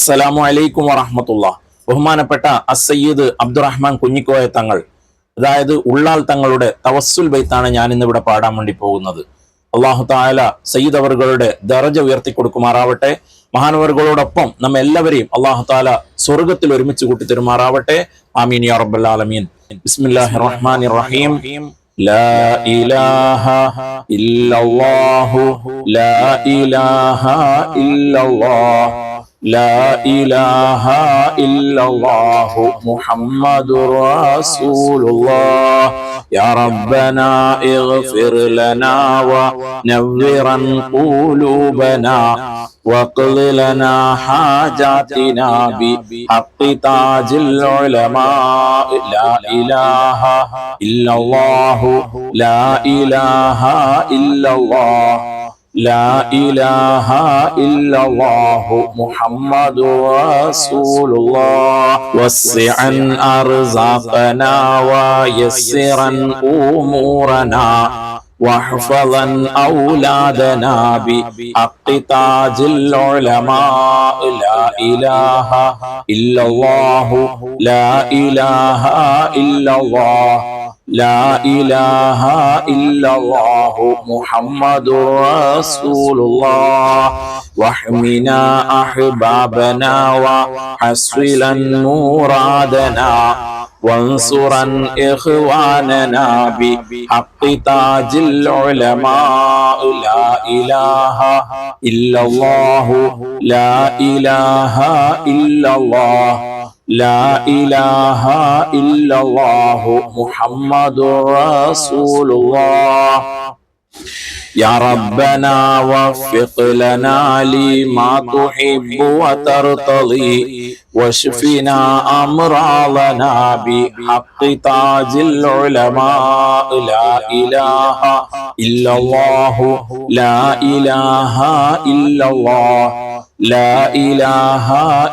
അസ്സലാമു അലൈക്കും വറഹമത്തുള്ള ബഹുമാനപ്പെട്ട അസയ്യിദ് അബ്ദുറഹ്മാൻ കുഞ്ഞിക്കോയ തങ്ങൾ അതായത് ഉള്ളാൾ തങ്ങളുടെ തവസ്സുൽ ബൈത്താണ് ഞാൻ ഇന്ന് ഇവിടെ പാടാൻ വേണ്ടി പോകുന്നത് അള്ളാഹു താല സയ്യിദ് അവറുകളുടെ ദറജ ഉയർത്തി കൊടുക്കുമാറാവട്ടെ മഹാനവറുകളോടൊപ്പം നമ്മ എല്ലാവരെയും അള്ളാഹു താല സ്വർഗത്തിൽ ഒരുമിച്ച് കൂട്ടി തരുമാറാവട്ടെ ആമീൻ യാ റബ്ബൽ ആലമീൻ ബിസ്മില്ലാഹിർ റഹ്മാനിർ റഹീം لا إله إلا الله لا إله إلا الله لا إله إلا الله محمد رسول الله يا ربنا اغفر لنا ونورا قلوبنا واقض لنا حاجاتنا بحق تاج العلماء. لا إله إلا الله لا إله إلا الله لا إله إلا إلله محمد رسول الله. وسعا أرزاقنا ويسرا أمورنا واحفظا أولادنا بحق تاج العلماء. لا إله إلا الله. لا إله إلا الله. لا إله إلا الله محمد رسول الله واحمنا أحبابنا وحسلا مرادنا وانصرا إخواننا بحق تاج العلماء لا إله إلا الله لا إله إلا الله لا إله إلا الله محمد رسول الله يا ربنا وفق لنا لما تحب وترتضي واشفنا أمراضنا بحق تاج العلماء. لا إله إلا الله لا إله إلا الله لا إله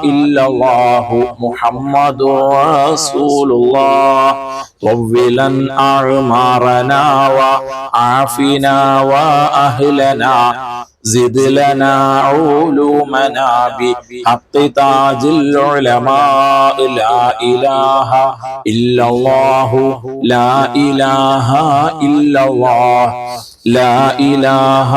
إلا الله محمد رسول الله. طولا أعمارنا وعافنا وأهلنا. زد لنا علومنا بحق تاج العلماء. لا إله إلا الله. لا إله إلا الله. لا إله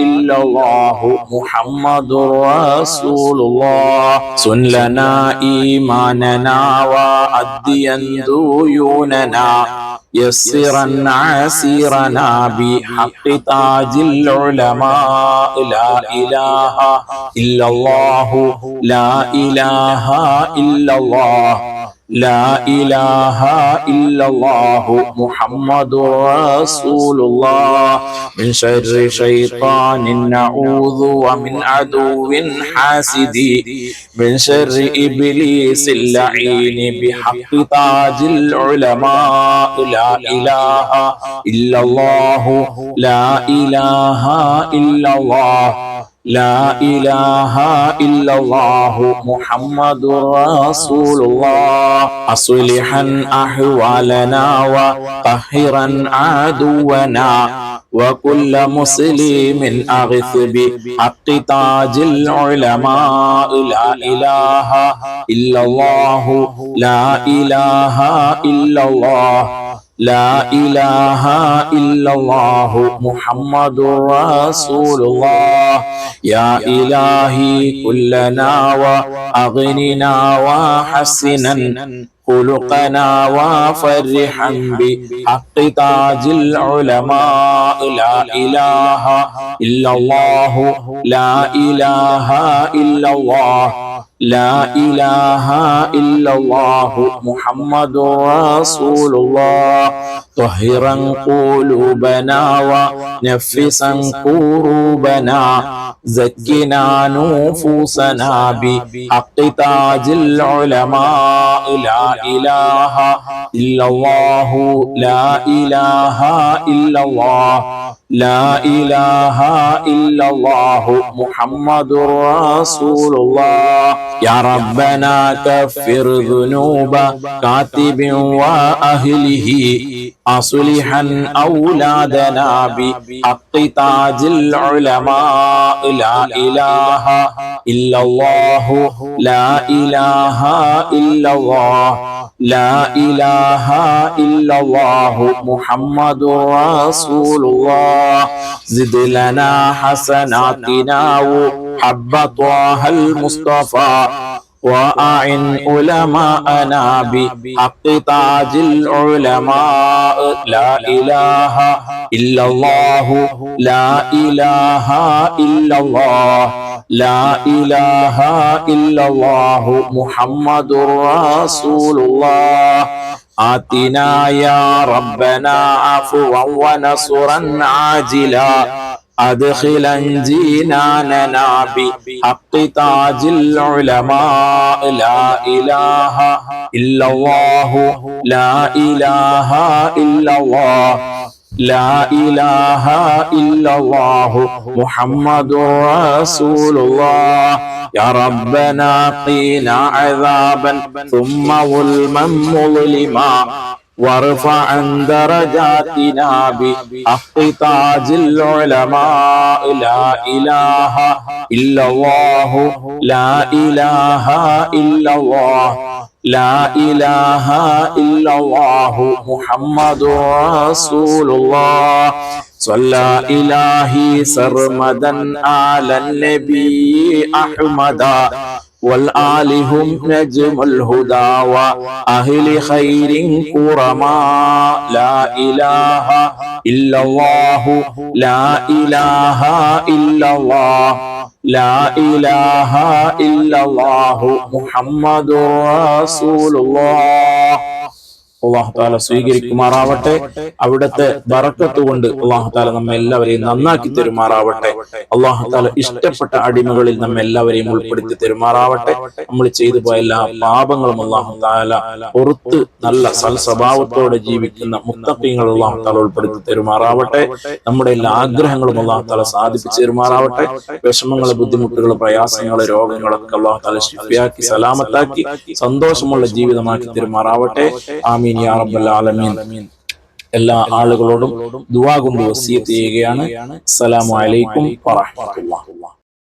إلا إلله محمد رسول الله سن لنا إيماننا وأديا ديوننا يسرا عسيرنا بحق تاج العلماء. لا إله إلا إلله. لا إله إلا إلله. لا إله إلا الله محمد رسول الله. من شر شيطان نعوذ ومن عدو حاسد. من شر إبليس اللعين بحق تاج العلماء. لا إله إلا الله. لا إله إلا الله. لا إله إلا الله محمد رسول الله. أصلحا أحوالنا وطهرا عدونا. وكل مسلم أغث بحق تاج العلماء. لا إله إلا الله. لا إله إلا الله. لا إله إلا الله محمد رسول الله. يا إلهي كلنا وأغننا وحسنا. خلقنا وفرحا بحق تاج العلماء. لا إله إلا الله. لا إله إلا الله. لا إله إلا إلله محمد رسول الله. طهرا قلوبنا ونفسا كروبنا زكنا نفوسنا بحق تاج العلماء. لا إله إلا الله. لا إله إلا الله. لا إله إلا الله محمد رسول الله يا ربنا كفر ذنوب كاتب وأهله أصلحا أولادنا بحق تاج العلماء. لا إله إلا الله لا إله إلا الله لا إله إلا الله محمد رسول الله زد لنا حسناتنا وحب طه المصطفى وأعن علماءنا بحق تاج العلماء. لا إله إلا الله لا إله إلا الله لا إله إلا الله محمد رسول الله. آتنا يا ربنا عفوا ونصرا عاجلا أدخلا جناننا بحق تاج العلماء لا إله إلا الله لا إله إلا الله لا إله إلا الله محمد رسول الله. يا ربنا قنا عذابا ثم ظلما مظلما. وارفع عن درجاتنا بحق تاج العلماء لا إله إلا الله لا إله إلا الله لا إله إلا الله محمد رسول الله. صلى إلهي سرمدا على النبي أحمدا والآل هم نجم الهدى وأهل خير كرما لا إله إلا الله. لا إله إلا الله. لا إله إلا الله. محمد رسول الله. അള്ളാഹു താല സ്വീകരിക്കുമാറാവട്ടെ അവിടുത്തെ ബറക്കത്ത് കൊണ്ട് അള്ളാഹുത്താല നമ്മെ എല്ലാവരെയും നന്നാക്കി തരുമാറാവട്ടെ അള്ളാഹുത്താല ഇഷ്ടപ്പെട്ട അടിമകളിൽ നമ്മെ എല്ലാവരെയും ഉൾപ്പെടുത്തി തരുമാറാവട്ടെ നമ്മൾ ചെയ്തു പോയ എല്ലാ പാപങ്ങളും അള്ളാഹുത്താല പുറത്ത് നല്ല സൽസ്വഭാവത്തോടെ ജീവിക്കുന്ന മുത്തപ്പിങ്ങൾ അള്ളാഹുത്താല ഉൾപ്പെടുത്തി തരുമാറാവട്ടെ നമ്മുടെ എല്ലാ ആഗ്രഹങ്ങളും അള്ളാഹുത്താല സാധിപ്പിച്ചു തരുമാറാവട്ടെ വിഷമങ്ങൾ ബുദ്ധിമുട്ടുകൾ പ്രയാസങ്ങൾ രോഗങ്ങളൊക്കെ അള്ളാഹുത്താല ശിഫിയാക്കി സലാമത്താക്കി സന്തോഷമുള്ള ജീവിതമാക്കി തരുമാറാവട്ടെ ആമീൻ യാ റബ്ബൽ ആലമീൻ. എല്ലാ ആളുകളോടും ദുവാ കൊണ്ട് വസീയത്ത് ചെയ്യുകയാണ്. അസ്സലാമു അലൈക്കും വറഹ്മത്തുള്ളാഹി.